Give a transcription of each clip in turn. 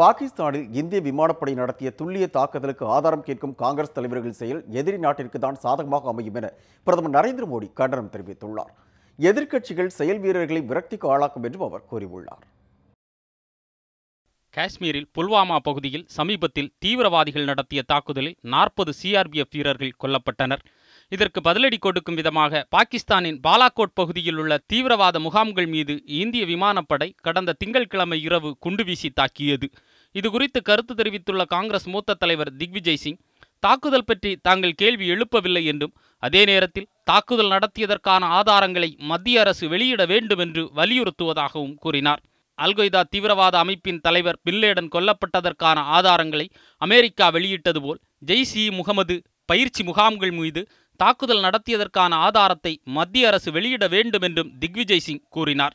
பாகிஸ்தானில் இந்திய விமானப்படை நடத்திய துல்லிய தாக்குதலுக்கு ஆதாரம் கேட்கும் காங்கிரஸ் தலைவர்கள் செயல் எதிரி நாட்டிற்கு தான் சாதகமாக அமையும் என பிரதமர் நரேந்திர மோடி கண்டனம் தெரிவித்துள்ளார். எதிர்க்கட்சிகள் செயல் வீரர்களை விரக்திக்கு ஆளாக்கும் என்றும் அவர் கூறியுள்ளார். காஷ்மீரில் புல்வாமா பகுதியில் சமீபத்தில் தீவிரவாதிகள் நடத்திய தாக்குதலில் நாற்பது சிஆர்பிஎஃப் வீரர்கள் கொல்லப்பட்டனர். இதற்கு பதிலடி கொடுக்கும் விதமாக பாகிஸ்தானின் பாலாகோட் பகுதியில் உள்ள தீவிரவாத முகாம்கள் மீது இந்திய விமானப்படை கடந்த திங்கட்கிழமை இரவு குண்டு வீசி தாக்கியது. இதுகுறித்து கருத்து தெரிவித்துள்ள காங்கிரஸ் மூத்த தலைவர் திக்விஜய் சிங் தாக்குதல் பற்றி தாங்கள் கேள்வி எழுப்பவில்லை என்றும் அதே நேரத்தில் தாக்குதல் நடத்தியதற்கான ஆதாரங்களை மத்திய அரசு வெளியிட வேண்டும் என்று வலியுறுத்துவதாகவும் கூறினார். அல்கொய்தா தீவிரவாத அமைப்பின் தலைவர் பின்லேடன் கொல்லப்பட்டதற்கான ஆதாரங்களை அமெரிக்கா வெளியிட்டது போல் ஜெய்ஸ் இ முகமது பயிற்சி முகாம்கள் மீது தாக்குதல் நடத்தியதற்கான ஆதாரத்தை மத்திய அரசு வெளியிட வேண்டும் என்றும் திக்விஜய் சிங் கூறினார்.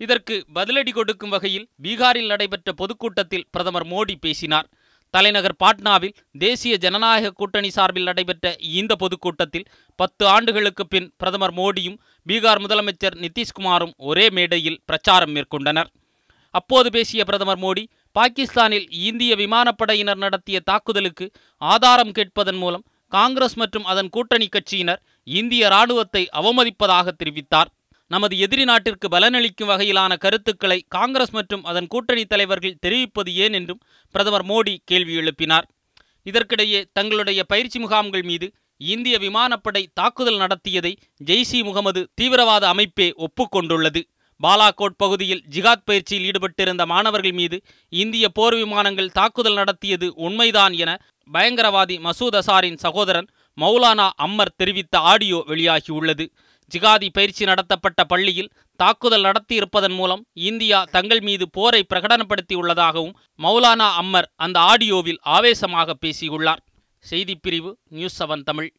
இதற்கு பதிலடி கொடுக்கும் வகையில் பீகாரில் நடைபெற்ற பொதுக்கூட்டத்தில் பிரதமர் மோடி பேசினார். தலைநகர் பாட்னாவில் தேசிய ஜனநாயக கூட்டணி சார்பில் நடைபெற்ற இந்த பொதுக்கூட்டத்தில் பத்து ஆண்டுகளுக்கு பின் பிரதமர் மோடியும் பீகார் முதலமைச்சர் நிதிஷ்குமாரும் ஒரே மேடையில் பிரச்சாரம் மேற்கொண்டனர். அப்போது பேசிய பிரதமர் மோடி பாகிஸ்தானில் இந்திய விமானப்படையினர் நடத்திய தாக்குதலுக்கு ஆதாரம் கேட்பதன் மூலம் காங்கிரஸ் மற்றும் அதன் கூட்டணி கட்சியினர் இந்திய இராணுவத்தை அவமதிப்பதாக தெரிவித்தார். நமது எதிரி நாட்டிற்கு பலனளிக்கும் வகையிலான கருத்துக்களை காங்கிரஸ் மற்றும் அதன் கூட்டணி தலைவர்கள் தெரிவிப்பது ஏன் என்றும் பிரதமர் மோடி கேள்வி எழுப்பினார். இதற்கிடையே தங்களுடைய பயிற்சி முகாம்கள் மீது இந்திய விமானப்படை தாக்குதல் நடத்தியதை ஜெய்சி முகமது தீவிரவாத அமைப்பே ஒப்புக்கொண்டுள்ளது. பாலாகோட் பகுதியில் ஜிகாத் பயிற்சியில் ஈடுபட்டிருந்த மாணவர்கள் மீது இந்திய போர் விமானங்கள் தாக்குதல் நடத்தியது உண்மைதான் என பயங்கரவாதி மசூத் அசாரின் சகோதரன் மௌலானா அம்மர் தெரிவித்த ஆடியோ வெளியாகியுள்ளது. ஜிகாதி பயிற்சி நடத்தப்பட்ட பள்ளியில் தாக்குதல் நடத்தியிருப்பதன் மூலம் இந்தியா தங்கள் மீது போரை பிரகடனப்படுத்தியுள்ளதாகவும் மௌலானா அம்மர் அந்த ஆடியோவில் ஆவேசமாக பேசியுள்ளார். செய்திப்பிரிவு நியூஸ் செவன் தமிழ்.